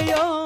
இல்லையோ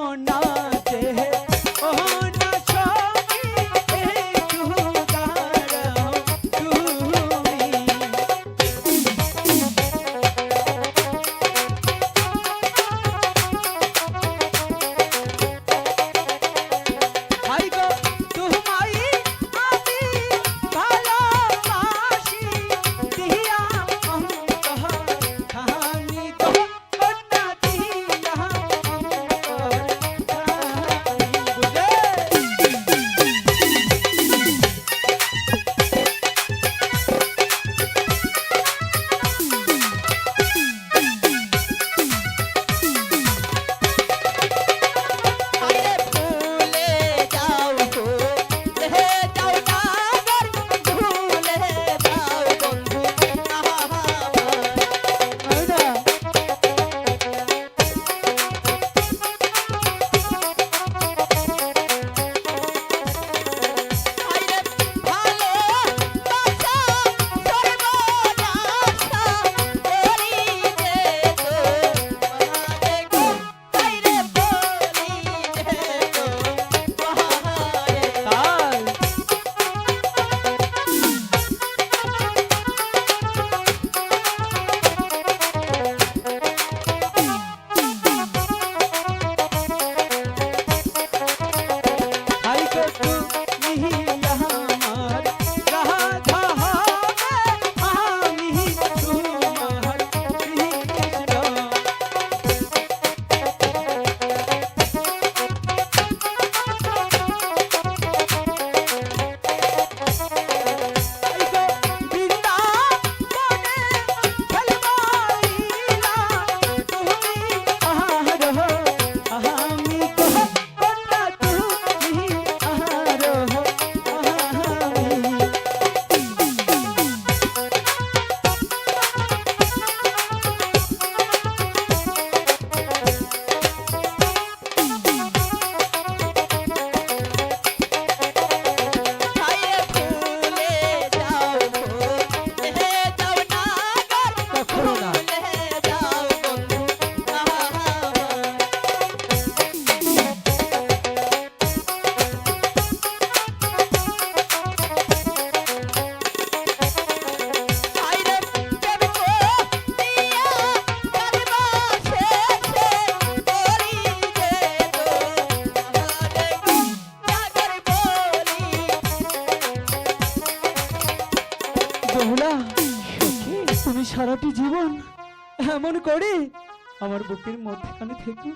কমলা তুমি সারাটি জীবন এমন করে আমার বুকের মধ্যখানে থেকে।